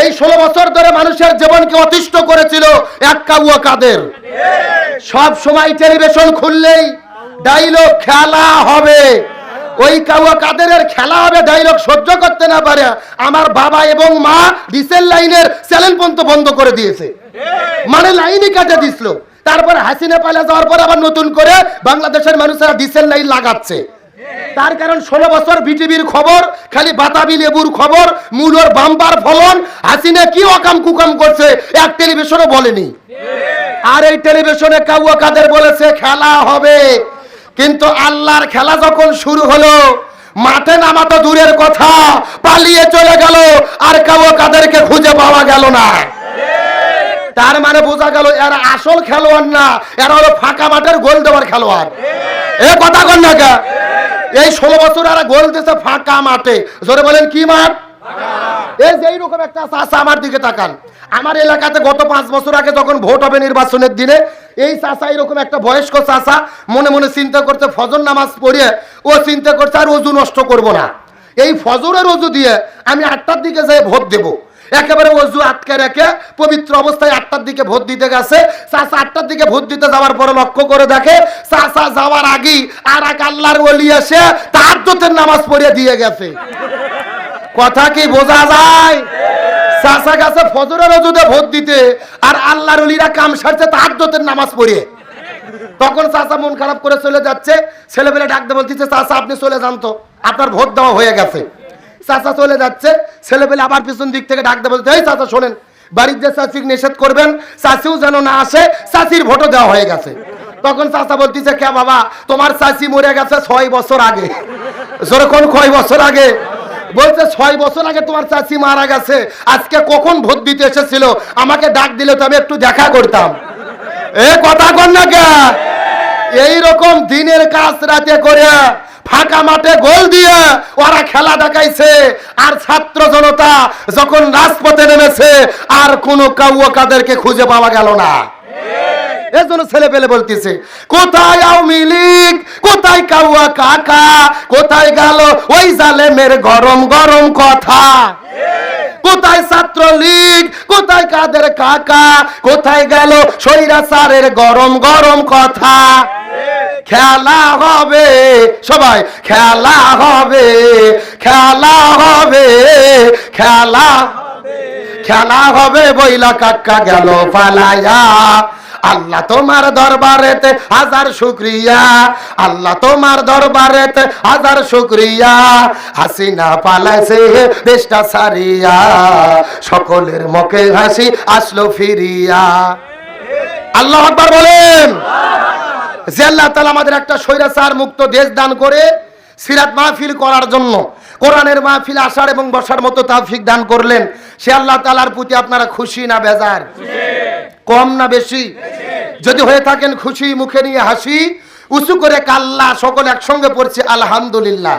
এই ষোলো বছর ধরে মানুষের জীবনকে অতিষ্ঠ করেছিল এক কাবুয়া কাদের। সব সময় টেলিভিশন খুললেই ডাইলগ খেলা হবে। ওই কাউয়া কাদেরের খেলা হবে ডাইলগ সহ্য করতে না পারে। আমার বাবা এবং মা ডিসেল লাইনের চ্যানেল পর্যন্ত বন্ধ করে দিয়েছে। মানে লাইনই কাটে দিছিল। তারপর হাসিনা পালা যাওয়ার পর আবার নতুন করে বাংলাদেশের মানুষেরা ডিসেল লাইন লাগাচ্ছে। তার কারণ ষোলো বছর বিটিভির খবর, খালি বাতাবি লেবুর খবর, মূলর বাম্পার ফলন, হাসিনা কি অকাম কুকাম করছে, এক টেলিভিশনও বলেনি। আর এই টেলিভিশনে কাউয়া কাদের বলেছে, খেলা হবে। কিন্তু আল্লাহর খেলা যখন শুরু হলো, মাঠে নামা তো দূরের কথা, পালিয়ে চলে গেল, আর কাউয়া কাদেরকে খুঁজে পাওয়া গেল না। তার মানে বোঝা গেল, এরা আসল খেলোয়াড় না, এরা হলো ফাঁকা মাঠের গোল দেওয়ার খেলোয়াড়। এ কথা কন না কে? এই ষোলো বছর এরা গোল দিয়েছে ফাঁকা মাঠে। জোরে বলেন কি মাঠ? এই যে এইরকম একটা চাষা আমার দিকে তাকান। আমার এলাকাতে গত পাঁচ বছর আগে যখন ভোট হবে নির্বাচনের দিনে এই চাষা এরকম একটা বয়স্ক চাষা মনে মনে চিন্তা করতে ফজর নামাজ পড়িয়ে ও চিন্তা করছে আর অজু নষ্ট করব না। এই ফজরের অজু দিয়ে আমি আটটার দিকে যাই ভোট দেব। একেবারে অজু আটকে রেখে পবিত্র অবস্থায় আটটার দিকে ভোট দিতে গেছে। চাষা আটটার দিকে ভোট দিতে যাওয়ার পরে লক্ষ্য করে দেখে, চাষা যাওয়ার আগেই আর এক আল্লাহর ওলি এসে তার নামাজ পড়িয়ে দিয়ে গেছে। কথা কি বোঝা যায়? চাষা গাছে ফজরের অজুদে ভোট দিতে আর আল্লাহর অলিরা কাম সারছে তার নামাজ পড়িয়ে। তখন চাচা মন খারাপ করে চলে যাচ্ছে, ছেলেপেলে ডাকতে বলতেছে চাচা আপনি চলে যান তো। আপনার ভোট দেওয়া হয়ে গেছে। চাচা চলে যাচ্ছে ছেলেপেলে আবার পিছন দিক থেকে ডাকতে বলছে, এই চাচা, শোনেন, বাড়ির যে চাচিকে নিষেধ করবেন, চাচিও যেন না আসে, চাচির ভোটও দেওয়া হয়ে গেছে। তখন চাচা বলতেছে, কে বাবা, তোমার চাচি মরে গেছে ছয় বছর আগে। যেরকম কয় বছর আগে? বলছে, ছয় বছর আগে তোমার চাচি মারা গেছে, আজকে কখন ভোট দিতে এসেছিল? আমাকে ডাক দিলে তো আমি একটু দেখা করতাম। এ কথা কর না কে? এইরকম দিনের কাজ রাতে করে ফাঁকা মাঠে গোল দিয়ে ওরা খেলা দেখাইছে। আর ছাত্র জনতা যখন রাজপথে নেমেছে, আর কোনো কাউয়া কাদেরকে খুঁজে পাওয়া গেল না। এর জন্য ছেলে পেলে বলতেছে, কোথায় আওয়ামী লীগ? কোথায় কাউয়া কাকা? কোথায় গেল ওই জালেমের গরম গরম কথা? কোথায় ছাত্র লীগ কোথায় কাদের কাকা? কোথায় গেল স্বৈরাচারের গরম গরম কথা? খেলা হবে, সবাই, খেলা হবে খেলা হবে, খেলা খেলা হবে বইলা কাকা গেল পালায়া আল্লাহ তোমার দরবারেতে হাজার শুক্রিয়া। আল্লাহ তোমার দরবারেতে হাজার শুক্রিয়া। হাসিনা পালাইছে দেশটা সারিয়া সকলের মুখে হাসি আসলো ফিরিয়া। আল্লাহ আকবার বলেন। যে আল্লাহ তালা আমাদের একটা স্বৈরাচার মুক্ত দেশ দান করে সিরাত মাহফিল করার জন্য, কোরআনের মাহফিল আসার এবং বসার মতো তাফিক দান করলেন, সে আল্লাহ তালার প্রতি আপনারা খুশি না বেজার? কম না বেশি? যদি হয়ে থাকেন খুশি, মুখে নিয়ে হাসি, উঁচু করে কাল্লা সকল একসঙ্গে পড়ছে, আলহামদুলিল্লাহ।